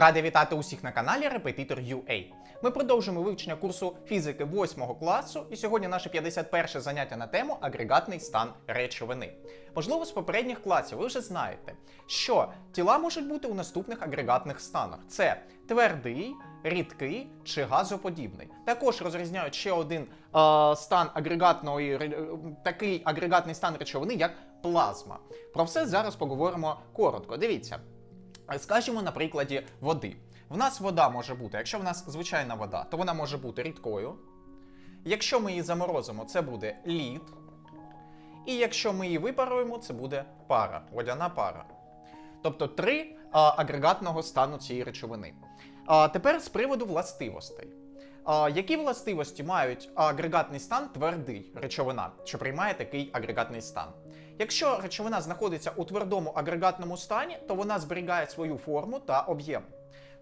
Радий вітати усіх на каналі Репетитор UA. Ми продовжуємо вивчення курсу фізики 8 класу, і сьогодні наше 51 заняття на тему агрегатний стан речовини. Можливо, з попередніх класів ви вже знаєте, що тіла можуть бути у наступних агрегатних станах: це твердий, рідкий чи газоподібний. Також розрізняють ще один е, стан агрегатної ре- такий агрегатний стан речовини, як плазма. Про все зараз поговоримо коротко. Дивіться. Скажімо на прикладі води. В нас вода може бути, якщо в нас звичайна вода, то вона може бути рідкою. Якщо ми її заморозимо, це буде лід. І якщо ми її випаруємо, це буде пара, водяна пара. Тобто три а, агрегатного стану цієї речовини. А, тепер з приводу властивостей. Які властивості мають агрегатний стан твердий речовина, що приймає такий агрегатний стан? Якщо речовина знаходиться у твердому агрегатному стані, то вона зберігає свою форму та об'єм.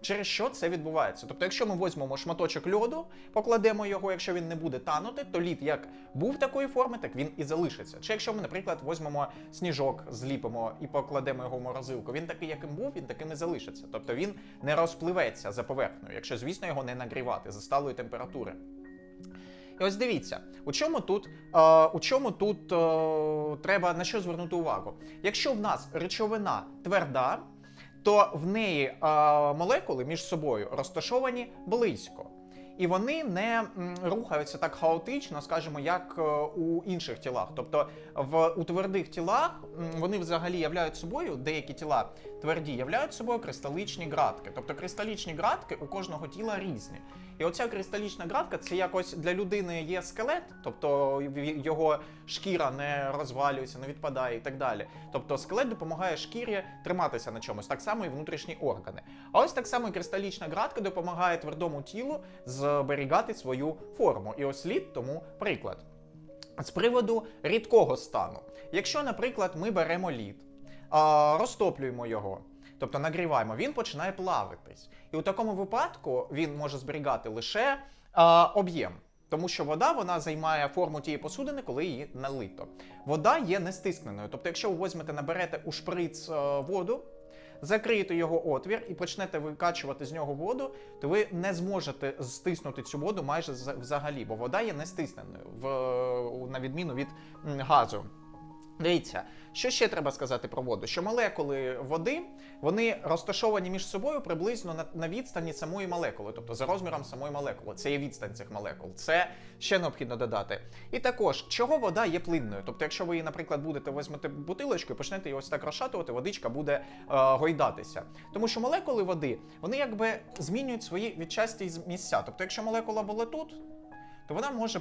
Через що це відбувається? Тобто, якщо ми візьмемо шматочок льоду, покладемо його, якщо він не буде танути, то лід як був такої форми, так він і залишиться. Чи якщо ми, наприклад, візьмемо сніжок, зліпимо і покладемо його в морозилку, він такий, яким був, він таким і залишиться. Тобто він не розпливеться за поверхнею, якщо, звісно, його не нагрівати за сталої температури. І ось дивіться, у чому тут, е, у чому тут е, треба на що звернути увагу? Якщо в нас речовина тверда, то в неї е, молекули між собою розташовані близько. І вони не рухаються так хаотично, скажімо, як е, у інших тілах. Тобто в у твердих тілах вони взагалі являють собою, деякі тіла тверді, являють собою кристалічні ґратки. Тобто кристалічні ґратки у кожного тіла різні. І оця кристалічна ґратка це якось для людини є скелет, тобто його шкіра не розвалюється, не відпадає і так далі. Тобто скелет допомагає шкірі триматися на чомусь, так само і внутрішні органи. А ось так само і кристалічна ґратка допомагає твердому тілу зберігати свою форму. І ось лід тому приклад. З приводу рідкого стану. Якщо, наприклад, ми беремо лід, розтоплюємо його, тобто нагріваємо, він починає плавитись. І у такому випадку він може зберігати лише об'єм. Тому що вода вона займає форму тієї посудини, коли її налито. Вода є нестискненою. Тобто, якщо ви візьмете, наберете у шприц е, воду, закриєте його отвір і почнете викачувати з нього воду, то ви не зможете стиснути цю воду майже взагалі, бо вода є нестисненою, в, на відміну від газу. Дивіться, що ще треба сказати про воду? Що молекули води вони розташовані між собою приблизно на, на відстані самої молекули, тобто за розміром самої молекули. Це є відстань цих молекул. Це ще необхідно додати. І також, чого вода є плинною? Тобто, якщо ви, її, наприклад, будете візьмете бутилочку і почнете її ось так розшатувати, водичка буде е, гойдатися. Тому що молекули води вони якби змінюють свої відчасті місця. Тобто, якщо молекула була тут то вона може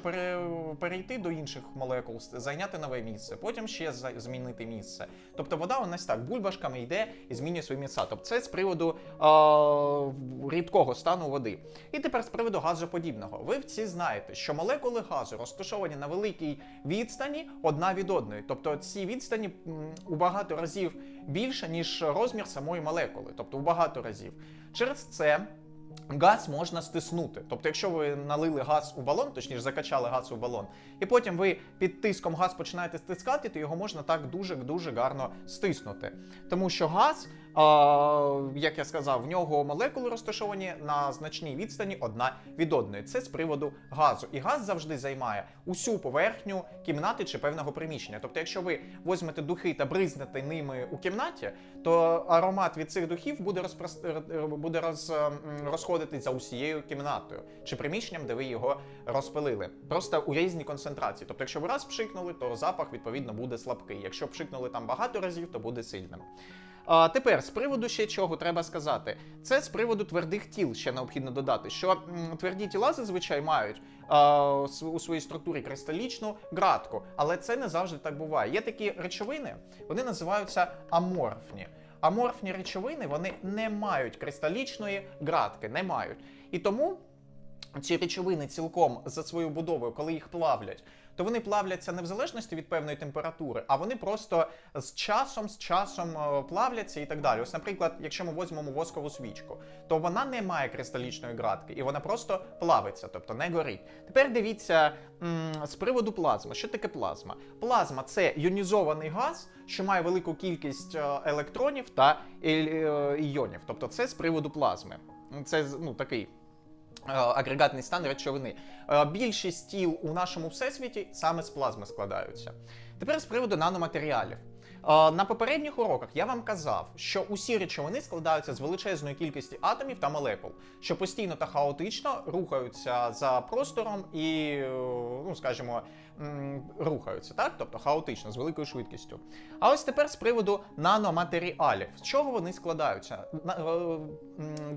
перейти до інших молекул, зайняти нове місце, потім ще змінити місце. Тобто вода у нас так бульбашками йде і змінює свої місця. Тобто це з приводу е, рідкого стану води. І тепер з приводу газоподібного. Ви всі знаєте, що молекули газу розташовані на великій відстані одна від одної. Тобто ці відстані у багато разів більше, ніж розмір самої молекули, тобто у багато разів. Через це. Газ можна стиснути. Тобто, якщо ви налили газ у балон, точніше закачали газ у балон, і потім ви під тиском газ починаєте стискати, то його можна так дуже-дуже гарно стиснути. Тому що газ, як я сказав, в нього молекули розташовані на значній відстані одна від одної. Це з приводу газу. І газ завжди займає усю поверхню кімнати чи певного приміщення. Тобто, якщо ви візьмете духи та бризнете ними у кімнаті, то аромат від цих духів буде розпрос... буде роз... розходитись за усією кімнатою чи приміщенням, де ви його розпилили. Просто у різній концентрації. Тобто, якщо ви раз пшикнули, то запах відповідно буде слабкий. Якщо пшикнули там багато разів, то буде сильним. А, тепер з приводу ще чого треба сказати, це з приводу твердих тіл ще необхідно додати, що м, тверді тіла зазвичай мають у своїй структурі кристалічну ґратку, але це не завжди так буває. Є такі речовини, вони називаються аморфні. Аморфні речовини вони не мають кристалічної ґратки, не мають. І тому ці речовини цілком за своєю будовою, коли їх плавлять, то вони плавляться не в залежності від певної температури, а вони просто з часом, з часом е, плавляться і так далі. Ось, наприклад, якщо ми візьмемо воскову свічку, то вона не має кристалічної градки, і вона просто плавиться, тобто не горить. Тепер дивіться м, з приводу плазми. Що таке плазма? Плазма це іонізований газ, що має велику кількість е, електронів та е, іонів. Тобто це з приводу плазми. Це ну, такий агрегатний стан речовини. Е, Більшість тіл у нашому всесвіті саме з плазми складаються. Тепер з приводу наноматеріалів. Е, На попередніх уроках я вам казав, що усі речовини складаються з величезної кількості атомів та молекул, що постійно та хаотично рухаються за простором і, е, ну скажімо, рухаються, так? Тобто хаотично, з великою швидкістю. А ось тепер з приводу наноматеріалів. З чого вони складаються? Е,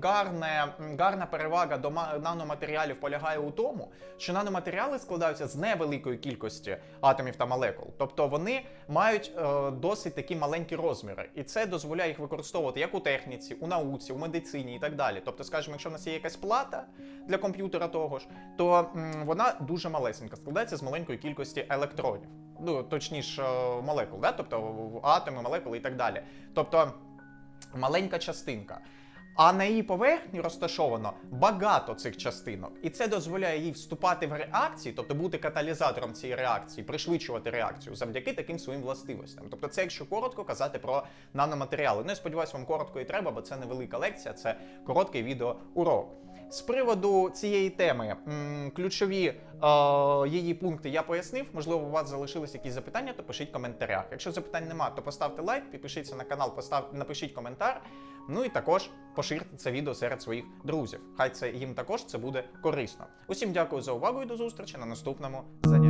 Гарне, гарна перевага до наноматеріалів полягає у тому, що наноматеріали складаються з невеликої кількості атомів та молекул. Тобто вони мають е, досить такі маленькі розміри, і це дозволяє їх використовувати як у техніці, у науці, у медицині і так далі. Тобто, скажімо, якщо в нас є якась плата для комп'ютера того ж, то вона дуже малесенька, складається з маленької кількості електронів. Ну, точніше, е, молекул, да? тобто атоми, молекули і так далі. Тобто маленька частинка. А на її поверхні розташовано багато цих частинок, і це дозволяє їй вступати в реакції, тобто бути каталізатором цієї реакції, пришвидшувати реакцію завдяки таким своїм властивостям. Тобто, це якщо коротко казати про наноматеріали. Ну я сподіваюся, вам коротко і треба, бо це невелика лекція, це короткий відеоурок. З приводу цієї теми ключові е, її пункти я пояснив. Можливо, у вас залишились якісь запитання, то пишіть в коментарях. Якщо запитань нема, то поставте лайк, підпишіться на канал, постав, напишіть коментар. Ну і також поширте це відео серед своїх друзів. Хай це їм також це буде корисно. Усім дякую за увагу і до зустрічі на наступному занятті.